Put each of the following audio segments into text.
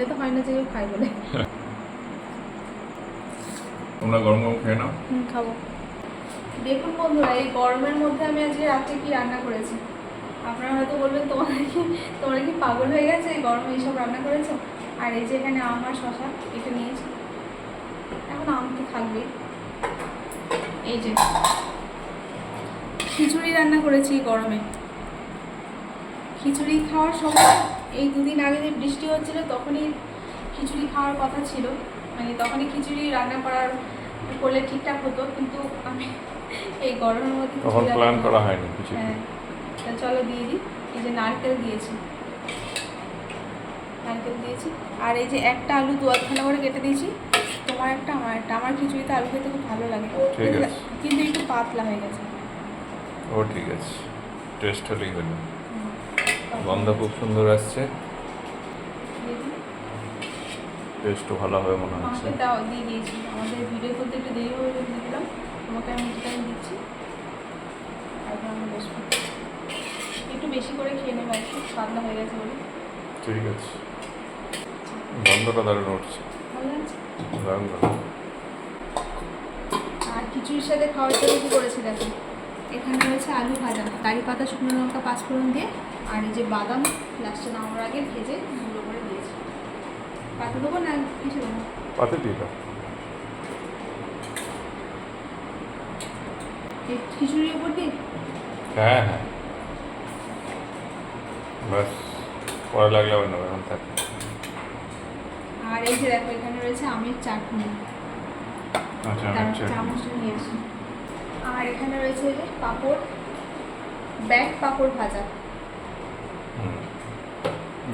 মনে তো হয় না যে খায় বলে। তোমরা গরম গরম খেয়ে নাও। হুম খাব। দেখুন বন্ধুরা এই গরমের মধ্যে আমি আজকে রাত্রে কি রান্না করেছি? আপনারা হয়তো বলবেন তোমাদের কি তোমরা কি পাগল হয়ে গেছে? এই গরমে এইসব রান্না করেছ? আর এই যে এখানে আম আর শশা এটা নিয়েছি। এখন আম তো থাকবেই। এই যে খিচুড়ি রান্না করেছি গরমে। খিচুড়ি খাওয়ার সময় এই দুদিন আগে যে বৃষ্টি হচ্ছিল তখনই খিচুড়ি খাওয়ার কথা ছিল। মানে তখনই খিচুড়ি রান্না করার করলে ঠিকঠাক হতো কিন্তু আমি এই গরমের মধ্যে তখন প্ল্যান করা হয়নি কিছু। হ্যাঁ চলো দিয়ে দিই। এই যে নারকেল দিয়েছি। নারকেল দিয়েছি। আর এই যে একটা আলু দু আধখানা করে কেটে দিয়েছি। তোমার একটা আমার একটা। আমার খিচুড়িতে আলু খেতে খুব ভালো লাগে। কিন্তু একটু পাতলা হয়ে গেছে। ও ঠিক আছে। টেস্ট হলেই হলো। গন্ধ খুব সুন্দর আসছে। টেস্টও ভালো হবে মনে হচ্ছে। দাও দিয়ে দিয়েছি। আমাদের ভিডিও করতে একটু দেরি হয়ে দিলাম তোমাকে আমি টাইম দিচ্ছি। একটু বেশি করে খেয়ে নেব একটু হয়ে গেছে বলে। ঠিক আছে। গন্ধটা দারুণ উঠছে। দারুণ দারুণ আর খিচুড়ির সাথে খাওয়ার জন্য কী করেছি দেখো? এখানে রয়েছে আলু ভাজা কারি পাতা শুকনো লঙ্কা পাঁচফোড়ন দিয়ে আর এই যে বাদাম লাস্টে নামার আগে ভেজে গুঁড়ো করে দিয়েছি। পাতা দেবো না কিছু দেবো পাতে দিয়ে দাও। খিচুড়ির উপর দিয়ে? হ্যাঁ হ্যাঁ। বাস পরে লাগলে আবার নেবে এখন থাক। আর এই যে দেখো এখানে রয়েছে আমের চাটনি। আচ্ছা আচ্ছা নিয়ে আসি। আর এখানে রয়েছে যে পাঁপড় ব্যাগ পাঁপড় ভাজা।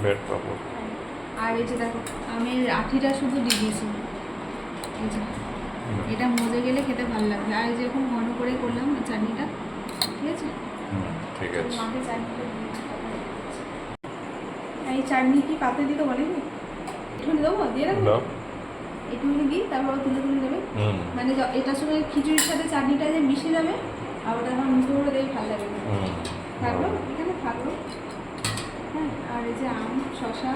বেড পাপড়। আর এই যে দেখো আমের আঠিটা শুধু দিয়ে দিয়েছি। এই যে এটা মজে গেলে খেতে ভালো লাগবে। আর এই যে এখন ঘন করে করলাম চাটনিটা ঠিক আছে? ঠিক আছে। মাকে চাটনিটা এই চাটনি কি পাতে দিতে বলে কি একটুখানি দেবো? দিয়ে রাখব? একটুখানি দিই তারপর তুলে তুলে নেবে। মানে এটার সঙ্গে খিচুড়ির সাথে চাটনিটা যে মিশে যাবে আর ওটা যখন মুখে করে দেবে ভালো লাগবে থাকল এখানে থাকল হ্যাঁ আর এই যে আম শশা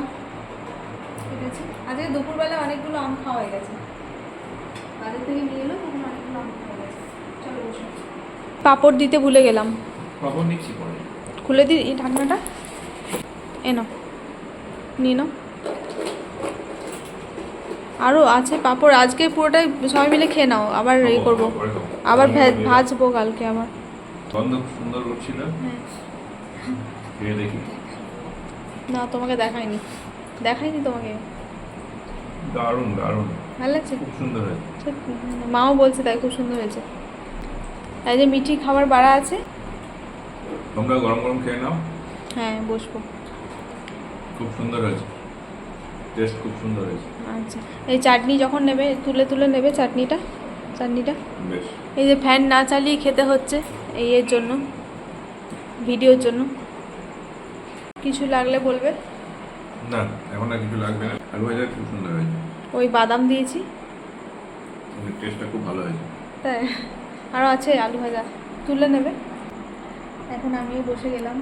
কেটেছি আজকে দুপুরবেলা অনেকগুলো আম খাওয়া হয়ে গেছে। বাজার থেকে নিয়ে এলো তখন অনেকগুলো আম খাওয়া গেছে। চলো বসো। পাঁপড় দিতে ভুলে গেলাম। পাপড় নিচ্ছি পরে। খুলে দিই এই ঢাকনাটা। এনো নিয়ে নাও। আরও আছে পাঁপড়। আজকে পুরোটাই সবাই মিলে খেয়ে নাও আবার এই করব। আবার ভাজবো কালকে আবার। গন্ধ সুন্দর উঠছিল হ্যাঁ। খেয়ে দেখি। না তোমাকে দেখাইনি। দেখাইনি তোমাকে? দারুণ দারুণ। ভালো লাগছে? খুব সুন্দর হয়েছে। মাও বলছে তাই খুব সুন্দর হয়েছে। এই যে মিঠি খাবার বাড়া আছে। তোমরা গরম গরম খেয়ে নাও। হ্যাঁ বসবো। খুব সুন্দর হয়েছে। টেস্ট খুব সুন্দর হয়েছে। আচ্ছা এই চাটনি যখন নেবে তুলে তুলে নেবে চাটনিটা? চাটনিটা? বেশ। এই যে ফ্যান না চালিয়ে খেতে হচ্ছে এই এর জন্য ভিডিওর জন্য। কিছু লাগলে বলবে? না এখন আর কিছু লাগবে না। আলু ভাজা খুব সুন্দর হয়েছে। ওই বাদাম দিয়েছি। টেস্টটা খুব ভালো হয়েছে। তাই আরও আছে আলু ভাজা। তুলে নেবে। এখন আমিও বসে গেলাম।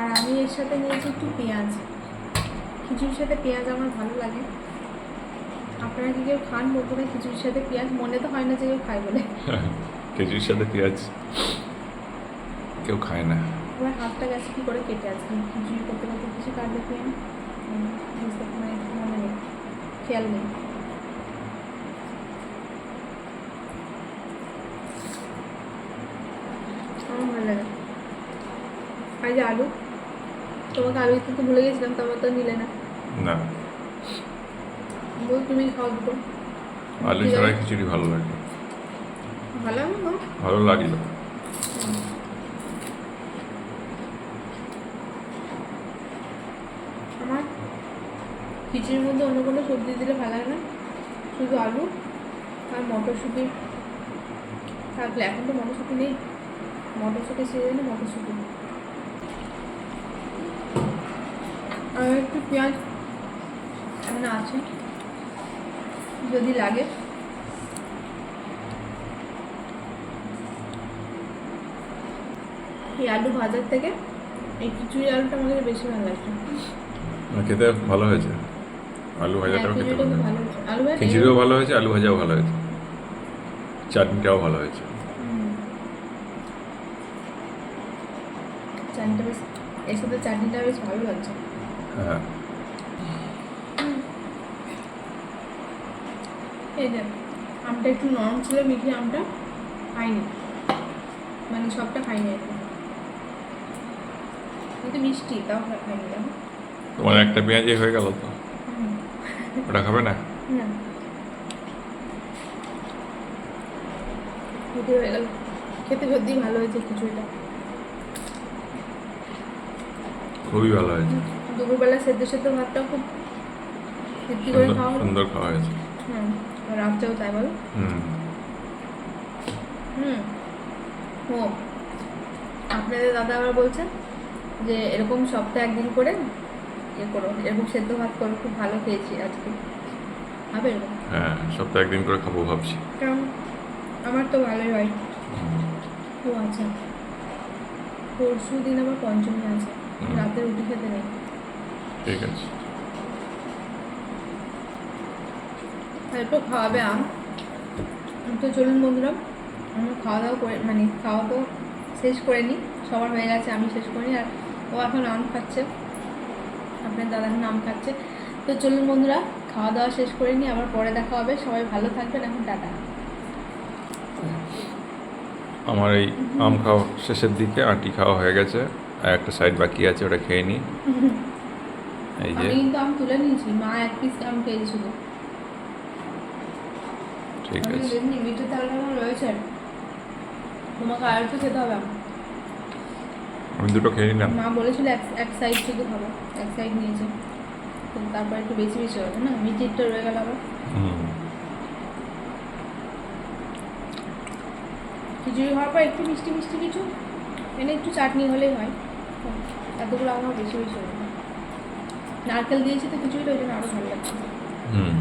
আর আমি এর সাথে নিয়েছি একটু পেঁয়াজ। খিচুড়ির সাথে পেঁয়াজ আমার ভালো লাগে। আপনারা কি কেউ খান বলতে খিচুড়ির সাথে পেঁয়াজ? মনে তো হয় না যে কেউ খায় বলে। খেজুরির সাথে পেঁয়াজ কেউ খায় না। আমার হাতটা গেছে কী করে কেটে আছে খিচুড়ি করতে করতে কিছু কাট দেখি আমি বুঝতে মানে মনে নেই। খেয়াল নেই। আমার ভালো লাগে। আর যে আলু? তোমাকে আলু দিতে তো ভুলে গেছিলাম তোমার তো নিলে না। না। তুমি আলু ছাড়া খিচুড়ি ভালো লাগে। ভালো লাগে না ভালো লাগল। আমার খিচুড়ির মধ্যে অন্য কোনো সবজি দিলে ভালো লাগে না। শুধু আলু আর মটরশুঁটি। থাকলে এখন তো মটরশুঁটি নেই। মটরশুঁটি সিজনে মটরশুঁটি। আর একটু পেঁয়াজ এখানে আছে। যদি লাগে। এই আলু ভাজার থেকে এই খিচুড়ি আলুটা আমাদের বেশি ভালো লাগছে খেতে ভালো হয়েছে। আলু হ্যাঁ ভাজাটাও খেতে ভালো হয়েছে। খিচুড়িও ভালো হয়েছে আলু ভাজাও ভালো হয়েছে। চাটনিটাও ভালো হয়েছে। চাটনিটা বেশ এর সাথে চাটনিটা বেশ ভালো লাগছে। হ্যাঁ। এই যে আমটা একটু নরম ছিল মিঠি আমটা খাইনি। মানে সবটা খাইনি আর কিন্তু মিষ্টি তাও খাইনি দেখো তোমার একটা পেঁয়াজই হয়ে গেল তো? ওটা খাবে না? হয়ে গেল। খেতে সত্যি ভালো হয়েছে খিচুড়িটা। খুবই ভালো হয়েছে। দুপুরবেলা সেদ্ধ সেদ্ধ ভাতটাও খুব সুন্দর খাওয়া সুন্দর খাওয়া হয়েছে। হুম। আর রাতটাও তাই বলো? হুম। ও আপনাদের দাদা আবার বলছেন যে এরকম সপ্তাহে একদিন করে ইয়ে করো এরকম সেদ্ধ ভাত করো খুব ভালো খেয়েছি আজকে। হবে এরকম? হ্যাঁ সপ্তাহে একদিন করে খাব ভাবছি। কারণ আমার তো ভালোই হয়। ও আচ্ছা। পরশু দিন আবার পঞ্চমী আছে। রাতে রুটি খেতে নেই। ঠিক আছে। এরপর খাওয়াবে আম। তো চলুন বন্ধুরা আমরা খাওয়া দাওয়া করে মানে খাওয়া তো শেষ করে নিই সবার হয়ে গেছে আমি শেষ করিনি আর ও এখন আম খাচ্ছে। আপনার দাদা এখন আম খাচ্ছে তো চলুন বন্ধুরা খাওয়া দাওয়া শেষ করে নিই আবার পরে দেখা হবে। সবাই ভালো থাকবেন এখন টাটা। আমার এই আম খাওয়া শেষের দিকে আটি খাওয়া হয়ে গেছে আর একটা সাইড বাকি আছে ওটা খেয়ে নিই এই যে। আমি কিন্তু আম তুলে নিয়েছি মা এক পিস আম খেয়েছি শুধু ঠিক আছে। মিঠে চালটা আমার রয়েছে তোমাকে আর একটু খেতে হবে আম। দুটো খেয়ে নিলাম। মা বলেছিল এক এক সাইড শুধু খাব এক সাইড নিয়েছে। তারপর একটু বেশি বেশি হবে না? মিঠিরটা রয়ে গেল আবার। খিচুড়ি হওয়ার পর একটু মিষ্টি মিষ্টি কিছু এনে একটু চাটনি হলেই হয়। এতগুলো আমার বেশি বেশি হবে নারকেল দিয়েছি তো খিচুড়িটা ওই জন্য আরও ভালো লাগছে। হুম।